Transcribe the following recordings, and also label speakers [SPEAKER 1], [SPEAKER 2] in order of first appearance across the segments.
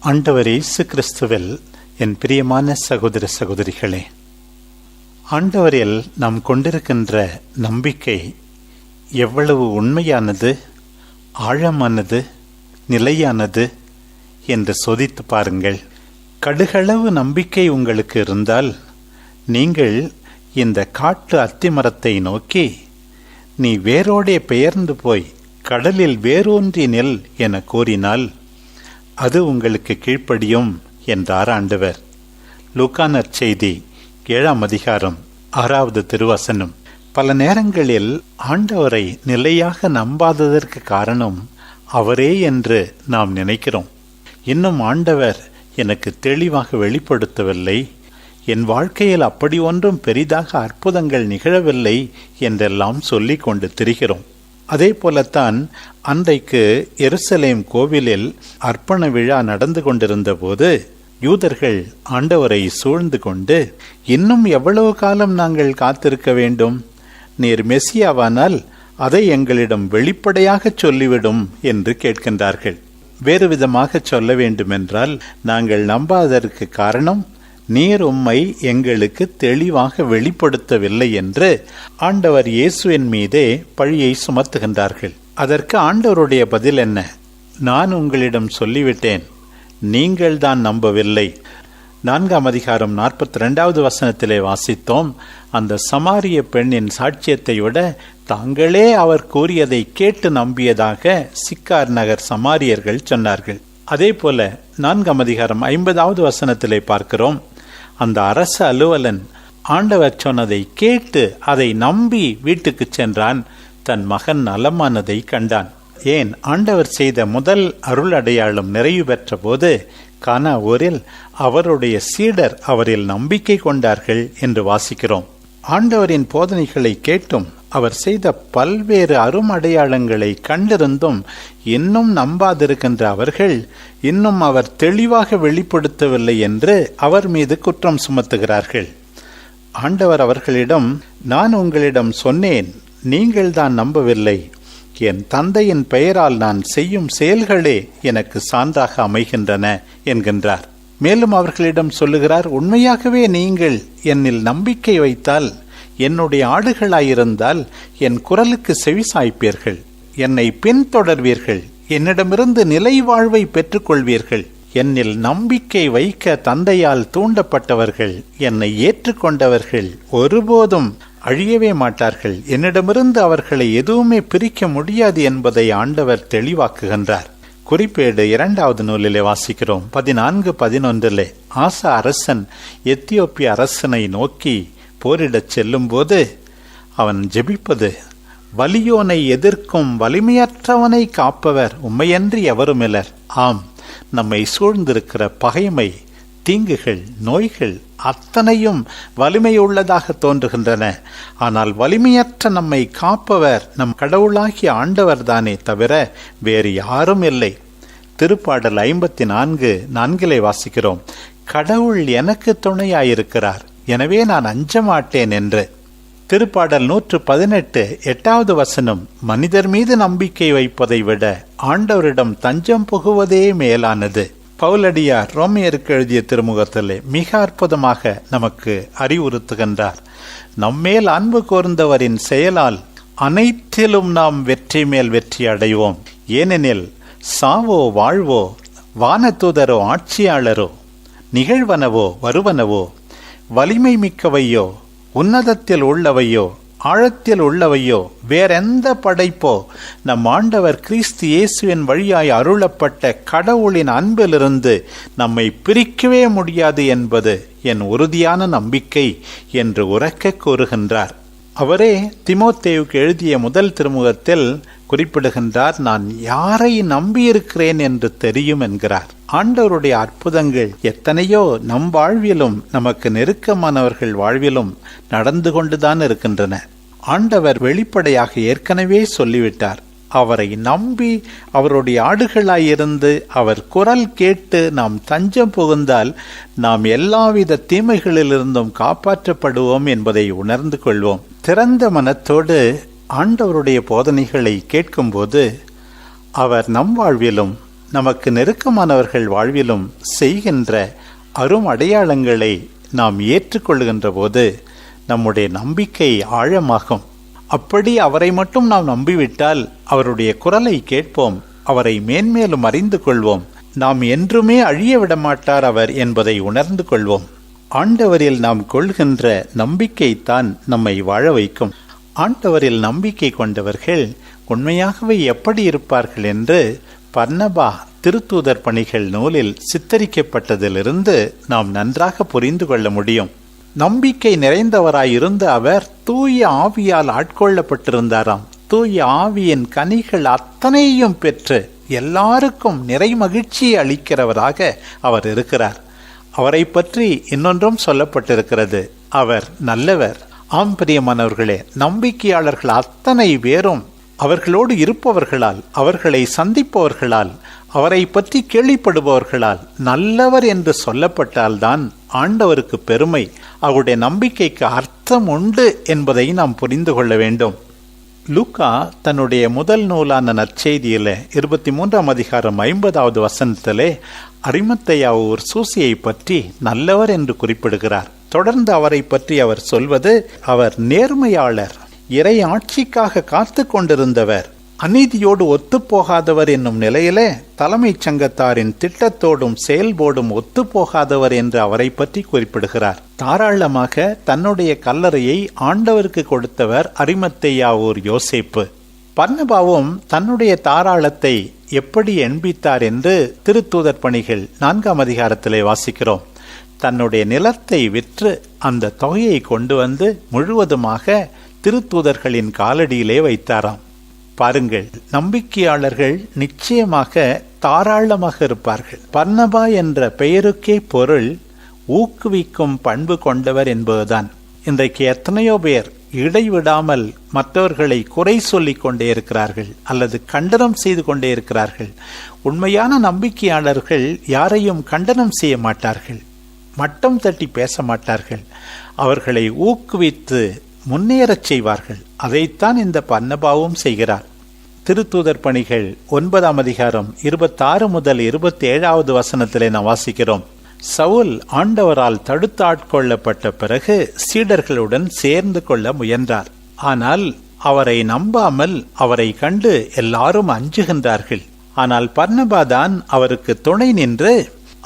[SPEAKER 1] ஆண்டவர் இயேசு கிறிஸ்துவில் என் பிரியமான சகோதர சகோதரிகளே ஆண்டவரில் நாம் கொண்டிருக்கின்ற நம்பிக்கை எவ்வளவு உண்மையானது ஆழமானது நிலையானது என்று சோதித்து பாருங்கள். கடுகளவு நம்பிக்கை உங்களுக்கு இருந்தால் நீங்கள் இந்த காட்டு அத்திமரத்தை நோக்கி நீ வேரோடே பெயர்ந்து போய் கடலில் வேரூன்றி நெல் என கூறினால் அது உங்களுக்கு கீழ்ப்படியும் என்றார் ஆண்டவர். லூக்கானர் செய்தி ஏழாம் அதிகாரம் ஆறாவது திருவசனம். பல நேரங்களில் ஆண்டவரை நிலையாக நம்பாததற்கு காரணம் அவரே என்று நாம் நினைக்கிறோம். இன்னும் ஆண்டவர் எனக்கு தெளிவாக வெளிப்படுத்தவில்லை. என் வாழ்க்கையில் அப்படி ஒன்றும் பெரிதாக அற்புதங்கள் நிகழவில்லை என்றெல்லாம் சொல்லிக் கொண்டு திரிகிறோம். அதே போலத்தான் அன்றைக்கு எருசலேம் கோவிலில் அர்ப்பண விழா நடந்து கொண்டிருந்த போது யூதர்கள் ஆண்டவரை சூழ்ந்து கொண்டு இன்னும் எவ்வளவு காலம் நாங்கள் காத்திருக்க வேண்டும்? நீர் மெஸ்ஸியாவானால் அதை எங்களிடம் வெளிப்படையாக சொல்லிவிடும் என்று கேட்கின்றார்கள். வேறு விதமாக சொல்ல வேண்டுமென்றால் நாங்கள் நம்பாததற்கு காரணம் நீர் உம்மை எங்களுக்கு தெளிவாக வெளிப்படுத்தவில்லை என்று ஆண்டவர் இயேசுவின் மீதே பழியை சுமத்துகின்றார்கள். அதற்கு ஆண்டவருடைய பதில் என்ன? நான் உங்களிடம் சொல்லிவிட்டேன். நீங்கள் தான் நம்பவில்லை. நான்காம் அதிகாரம் நாற்பத்தி ரெண்டாவது வசனத்திலே வாசித்தோம் அந்த சமாரிய பெண்ணின் சாட்சியத்தை விட தாங்களே அவர் கூறியதை கேட்டு நம்பியதாக சிக்கார் நகர் சமாரியர்கள் சொன்னார்கள். அதே போல நான்காம் அதிகாரம் ஐம்பதாவது வசனத்திலே பார்க்கிறோம் அந்த அரச அலுவலன் ஆண்டவர் சொன்னதை கேட்டு அதை நம்பி வீட்டுக்கு சென்றான். தன் மகன் நலமானதை கண்டான். ஏன்? ஆண்டவர் செய்த முதல் அருள் அடையாளம் நிறைவு பெற்ற போது கானா ஊரில் அவருடைய சீடர் அவரில் நம்பிக்கை கொண்டார்கள் என்று வாசிக்கிறோம். ஆண்டவரின் போதனைகளை கேட்டும். அவர் செய்த பல்வேறு அருமடையாளங்களை கண்டிருந்தும் இன்னும் நம்பாதிருக்கின்ற அவர்கள் இன்னும் அவர் தெளிவாக வெளிப்படுத்தவில்லை என்று அவர் மீது குற்றம் சுமத்துகிறார்கள். ஆண்டவர் அவர்களிடம் நான் உங்களிடம் சொன்னேன் நீங்கள் தான் நம்பவில்லை. என் தந்தையின் பெயரால் நான் செய்யும் செயல்களே எனக்கு சான்றாக அமைகின்றன என்கின்றார். மேலும் அவர்களிடம் சொல்லுகிறார் உண்மையாகவே நீங்கள் என்னில் நம்பிக்கை வைத்தால் என்னுடைய ஆடுகளாயிருந்தால் என் குரலுக்கு செவி சாய்ப்பீர்கள் என்னை பின்தொடர்வீர்கள். என்னிடமிருந்து நிலை வாழ்வை பெற்றுக்கொள்வீர்கள். என்னில் நம்பிக்கை வைக்க தந்தையால் தூண்டப்பட்டவர்கள் என்னை ஏற்றுக்கொண்டவர்கள் ஒருபோதும் அழியவே மாட்டார்கள். என்னிடமிருந்து அவர்களை எதுவுமே பிரிக்க முடியாது என்பதை ஆண்டவர் தெளிவாக்குகின்றார். குறிப்பேடு இரண்டாவது நூலிலே வாசிக்கிறோம். பதினான்கு பதினொன்றிலே ஆசா அரசன் எத்தியோப்பிய அரசனை நோக்கி போரிடச் செல்லும்போது அவன் ஜெபிப்பது வலியோனை எதிர்க்கும் வலிமையற்றவனை காப்பவர் உண்மையன்றி எவருமிலர் ஆம் நம்மை சூழ்ந்திருக்கிற பகைமை தீங்குகள் நோய்கள் அத்தனையும் வலிமையுள்ளதாக தோன்றுகின்றன. ஆனால் வலிமையற்ற நம்மை காப்பவர் நம் கடவுளாகிய ஆண்டவர் தானே தவிர வேறு யாரும் இல்லை. திருப்பாடல் ஐம்பத்தி நான்கு நான்கிலே வாசிக்கிறோம் கடவுள் எனக்கு துணையாயிருக்கிறார். எனவே நான் அஞ்ச மாட்டேன் என்று. திருப்பாடல் நூற்று பதினெட்டு எட்டாவது வசனம் மனிதர் மீது நம்பிக்கை வைப்பதை விட ஆண்டவரிடம் தஞ்சம் புகுவதே மேலானது. பவுலடியார் ரோமியருக்கு எழுதிய திருமுகத்திலே மிக அற்புதமாக நமக்கு அறிவுறுத்துகின்றார். நம்மேல் அன்பு கோர்ந்தவரின் செயலால் அனைத்திலும் நாம் வெற்றி மேல் வெற்றி அடைவோம். ஏனெனில் சாவோ வாழ்வோ வானதூதரோ ஆட்சியாளரோ நிகழ்வனவோ வருவனவோ வலிமை மிக்கவையோ உன்னதத்தில் உள்ளவையோ ஆழத்தில் உள்ளவையோ வேறெந்த படைப்போ நம் ஆண்டவர் கிறிஸ்து இயேசுவின் வழியாய் அருளப்பட்ட கடவுளின் அன்பிலிருந்து நம்மை பிரிக்கவே முடியாது என்பது என் உறுதியான நம்பிக்கை என்று உறக்க கூறுகின்றார். அவரே திமோத்தேவுக்கு எழுதிய முதல் திருமுகத்தில் குறிப்பிடுகின்றார் நான் யாரை நம்பியிருக்கிறேன் என்று தெரியும் என்கிறார். ஆண்டவருடைய அற்புதங்கள் எத்தனையோ நம் வாழ்விலும் நமக்கு நெருக்கமானவர்கள் வாழ்விலும் நடந்து கொண்டுதான் இருக்கின்றன. ஆண்டவர் வெளிப்படையாக ஏற்கனவே சொல்லிவிட்டார் அவரை நம்பி அவருடைய ஆடுகளாயிருந்து அவர் குரல் கேட்டு நாம் தஞ்சம் புகுந்தால் நாம் எல்லாவித தீமைகளிலிருந்தும் காப்பாற்றப்படுவோம் என்பதை உணர்ந்து கொள்வோம். திறந்த மனத்தோடு ஆண்டவருடைய போதனைகளை கேட்கும்போது அவர் நம் வாழ்விலும் நமக்கு நெருக்கமானவர்கள் வாழ்விலும் செய்கின்ற அரும் அடையாளங்களை நாம் ஏற்றுக்கொள்கின்ற போது நம்முடைய நம்பிக்கை ஆழமாகும். அப்படி அவரை மட்டும் நாம் நம்பிவிட்டால் அவருடைய குரலை கேட்போம் அவரை மேன்மேலும் அறிந்து கொள்வோம். நாம் என்றுமே அழிய விடமாட்டார் அவர் என்பதை உணர்ந்து கொள்வோம். ஆண்டவரில் நாம் கொள்கின்ற நம்பிக்கைத்தான் நம்மை வாழ வைக்கும். ஆண்டவரில் நம்பிக்கை கொண்டவர்கள் உண்மையாகவே எப்படி இருப்பார்கள் என்று பர்ணபா திருத்தூதர் பணிகள் நூலில் சித்தரிக்கப்பட்டதிலிருந்து நாம் நன்றாக புரிந்து கொள்ள முடியும். நம்பிக்கை நிறைந்தவராயிருந்த அவர் தூய ஆவியால் ஆட்கொள்ளப்பட்டிருந்தாராம். தூய ஆவியின் கனிகள் அத்தனையும் பெற்று எல்லாருக்கும் நிறை மகிழ்ச்சியை அளிக்கிறவராக அவர் இருக்கிறார். அவரை பற்றி இன்னொன்றும் சொல்லப்பட்டிருக்கிறது. அவர் நல்லவர். ஆம் பிரியமானவர்களே நம்பிக்கையாளர்கள் அத்தனை பேரும் அவர்களோடு இருப்பவர்களால் அவர்களை சந்திப்பவர்களால் அவரை பற்றி கேள்விப்படுபவர்களால் நல்லவர் என்று சொல்லப்பட்டால்தான் ஆண்டவருக்கு பெருமை அவருடைய நம்பிக்கைக்கு அர்த்தம் உண்டு என்பதை நாம் புரிந்து கொள்ள வேண்டும். லூக்கா தன்னுடைய முதல் நூலான நற்செய்தியில இருபத்தி மூன்றாம் அதிகாரம் ஐம்பதாவது வசனத்திலே அரிமத்தையா ஒரு சூசியை பற்றி நல்லவர் என்று குறிப்பிடுகிறார். தொடர்ந்து அவரை பற்றி அவர் சொல்வது அவர் நேர்மையாளர் இறை ஆட்சிக்காக காத்து கொண்டிருந்தவர் அநீதியோடு ஒத்துப்போகாதவர் என்னும் நிலையிலே தலைமைச் சங்கத்தாரின் திட்டத்தோடும் செயல்போடும் ஒத்துப்போகாதவர் என்று அவரை பற்றி குறிப்பிடுகிறார். தாராளமாக தன்னுடைய கல்லறையை ஆண்டவருக்கு கொடுத்தவர் அரிமத்தையாவூர் யோசிப்பு. பர்ணபாவும் தன்னுடைய தாராளத்தை எப்படி எண்பித்தார் என்று திருத்தூதர் பணிகள் நான்காம் அதிகாரத்திலே வாசிக்கிறோம். தன்னுடைய நிலத்தை விற்று அந்த தொகையை கொண்டு வந்து முழுவதுமாக திருத்தூதர்களின் காலடியிலே வைத்தாராம். பாருங்கள் நம்பிக்கையாளர்கள் நிச்சயமாக தாராளமாக இருப்பார்கள். பர்ணபா என்ற பெயருக்கே பொருள் ஊக்குவிக்கும் பண்பு கொண்டவர் என்பதுதான். இன்றைக்கு எத்தனையோ பேர் இடைவிடாமல் மற்றவர்களை குறை சொல்லிக் கொண்டே இருக்கிறார்கள் அல்லது கண்டனம் செய்து கொண்டே இருக்கிறார்கள். உண்மையான நம்பிக்கையாளர்கள் யாரையும் கண்டனம் செய்ய மாட்டார்கள். மட்டம் தட்டி பேச மாட்டார்கள் அவர்களை ஊக்குவித்து முன்னேறச் செய்வார்கள். அதைத்தான் இந்த பன்னபாவும் செய்கிறார். திருத்தூதர் பணிகள் ஒன்பதாம் அதிகாரம் இருபத்தாறு முதல் இருபத்தி ஏழாவது வசனத்திலே நாம் வாசிக்கிறோம். சவுல் ஆண்டவரால் தடுத்து ஆட்கொள்ளப்பட்ட பிறகு சீடர்களுடன் சேர்ந்து கொள்ள முயன்றார். ஆனால் அவரை நம்பாமல் அவரை கண்டு எல்லாரும் அஞ்சுகின்றார்கள். ஆனால் பர்ணபாதான் அவருக்கு துணை நின்று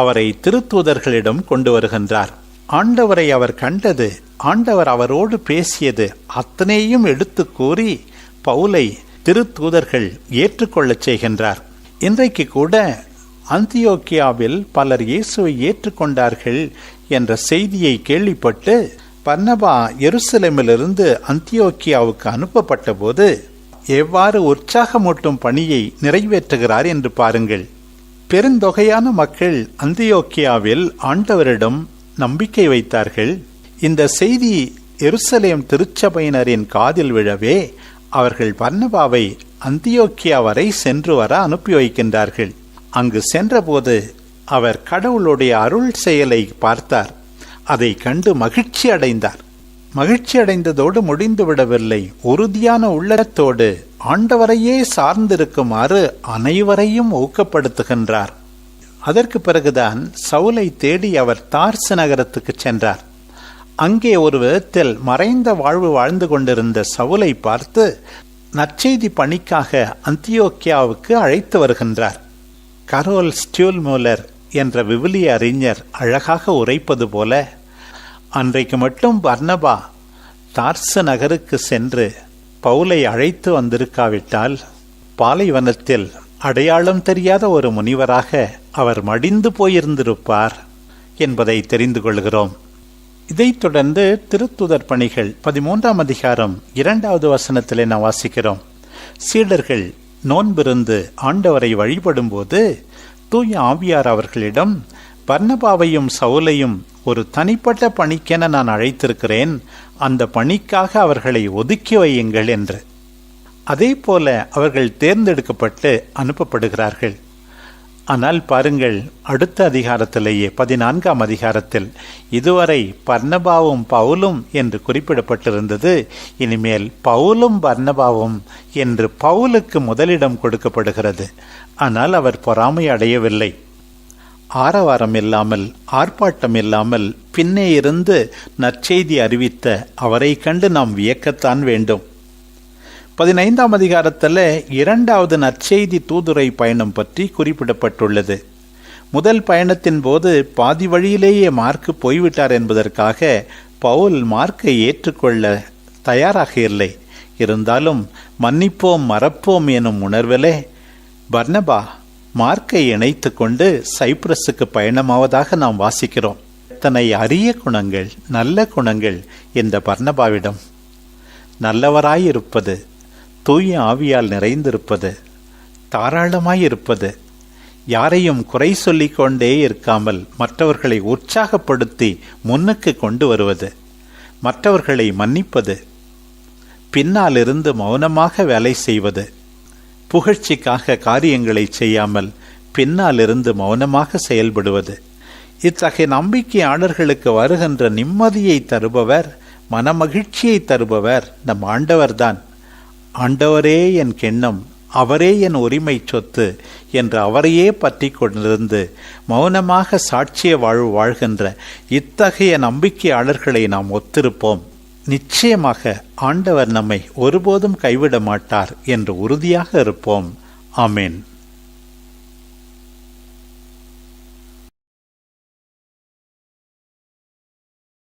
[SPEAKER 1] அவரை திருத்தூதர்களிடம் கொண்டு வருகின்றார். ஆண்டவரை அவர் கண்டது ஆண்டவர் அவரோடு பேசியது அத்தனையும் எடுத்து கூறி பவுலை திருத்தூதர்கள் ஏற்றுக்கொள்ளச் செய்கின்றார். இன்றைக்கு கூட அந்தியோக்கியாவில் பலர் இயேசுவை ஏற்றுக்கொண்டார்கள் என்ற செய்தியை கேள்விப்பட்டு பர்னபா எருசலேமிலிருந்து அந்தியோக்கியாவுக்கு அனுப்பப்பட்ட போது எவ்வாறு உற்சாகமூட்டும் பணியை நிறைவேற்றுகிறார் என்று பாருங்கள். பெருந்தொகையான மக்கள் அந்தியோக்கியாவில் ஆண்டவரிடம் நம்பிக்கை வைத்தார்கள். இந்த செய்தி எருசலேம் திருச்சபையினரின் காதில் விழவே அவர்கள் பர்ணபாவை அந்தியோக்கியா வரை சென்று வர அனுப்பி வைக்கின்றார்கள். அங்கு சென்றபோது அவர் கடவுளுடைய அருள் செயலை பார்த்தார். அதை கண்டு மகிழ்ச்சி அடைந்தார் மகிழ்ச்சி அடைந்ததோடு முடிந்துவிடவில்லை. உறுதியான உள்ளத்தோடு ஆண்டவரையே சார்ந்திருக்குமாறு அனைவரையும் ஊக்கப்படுத்துகின்றார். அதற்கு பிறகுதான் சவுலை தேடி அவர் தார்சு நகரத்துக்கு சென்றார். அங்கே ஒரு விதத்தில் மறைந்த வாழ்வு வாழ்ந்து கொண்டிருந்த சவுலை பார்த்து நற்செய்தி பணிக்காக அந்தியோக்கியாவுக்கு அழைத்து வருகின்றார். கரோல் ஸ்டியூல்மூலர் என்ற விவிலிய அறிஞர் அழகாக உரைப்பது போல அன்றைக்கு மட்டும் பர்னபா தார்ச நகருக்கு சென்று பவுலை அழைத்து வந்திருக்காவிட்டால் பாலைவனத்தில் அடையாளம் தெரியாத ஒரு முனிவராக அவர் மடிந்து போயிருந்திருப்பார் என்பதை தெரிந்து கொள்கிறோம். இதைத் தொடர்ந்து திருத்துதர் பணிகள் பதிமூன்றாம் அதிகாரம் இரண்டாவது வசனத்திலே நாம் வாசிக்கிறோம். சீடர்கள் நோன்பிருந்து ஆண்டவரை வழிபடும்போது தூய ஆவியார் அவர்களிடம் பர்ணபாவையும் சவுலையும் ஒரு தனிப்பட்ட பணிக்கென நான் அழைத்திருக்கிறேன். அந்த பணிக்காக அவர்களை ஒதுக்கி வையுங்கள் என்று. அதே போல அவர்கள் தேர்ந்தெடுக்கப்பட்டு அனுப்பப்படுகிறார்கள். ஆனால் பாருங்கள் அடுத்த அதிகாரத்திலேயே பதினான்காம் அதிகாரத்தில் இதுவரை பர்ணபாவும் பவுலும் என்று குறிப்பிடப்பட்டிருந்தது. இனிமேல் பவுலும் பர்ணபாவும் என்று பவுலுக்கு முதலிடம் கொடுக்கப்படுகிறது. ஆனால் அவர் பொறாமை அடையவில்லை. ஆரவாரம் இல்லாமல் ஆர்ப்பாட்டம் இல்லாமல் பின்னே இருந்து நற்செய்தி அறிவித்த அவரை கண்டு நாம் வியக்கத்தான் வேண்டும். பதினைந்தாம் அதிகாரத்தில் இரண்டாவது நற்செய்தி தூதுரை பயணம் பற்றி குறிப்பிடப்பட்டுள்ளது. முதல் பயணத்தின் போது பாதி வழியிலேயே மார்க்கு போய்விட்டார் என்பதற்காக பவுல் மார்க்கை ஏற்றுக்கொள்ள தயாராக இல்லை. இருந்தாலும் மன்னிப்போம் மறப்போம் எனும் உணர்விலே பர்னபா மார்க்கை இணைத்து கொண்டு சைப்ரஸுக்கு பயணமாவதாக நாம் வாசிக்கிறோம். தன்னை அரிய குணங்கள் நல்ல குணங்கள் இந்த பர்ணபாவிடம். நல்லவராயிருப்பது தூய ஆவியால் நிறைந்திருப்பது தாராளமாயிருப்பது யாரையும் குறை சொல்லிக் கொண்டே இருக்காமல் மற்றவர்களை உற்சாகப்படுத்தி முன்னுக்கு கொண்டு வருவது மற்றவர்களை மன்னிப்பது பின்னால் இருந்து மௌனமாக வேலை செய்வது புகழ்ச்சிக்காக காரியங்களை செய்யாமல் பின்னால் இருந்து மௌனமாக செயல்படுவது. இத்தகைய நம்பிக்கையாளர்களுக்கு வருகின்ற நிம்மதியை தருபவர் மனமகிழ்ச்சியை தருபவர் நம் ஆண்டவர்தான். ஆண்டவரே என் கிண்ணம் அவரே என் உரிமை சொத்து என்று அவரையே பற்றி கொண்டிருந்து மௌனமாக சாட்சிய வாழ்வு வாழ்கின்ற இத்தகைய நம்பிக்கையாளர்களை நாம் ஒத்திருப்போம். நிச்சயமாக ஆண்டவர் நம்மை ஒருபோதும் கைவிட மாட்டார் என்று உறுதியாக இருப்போம். ஆமேன்.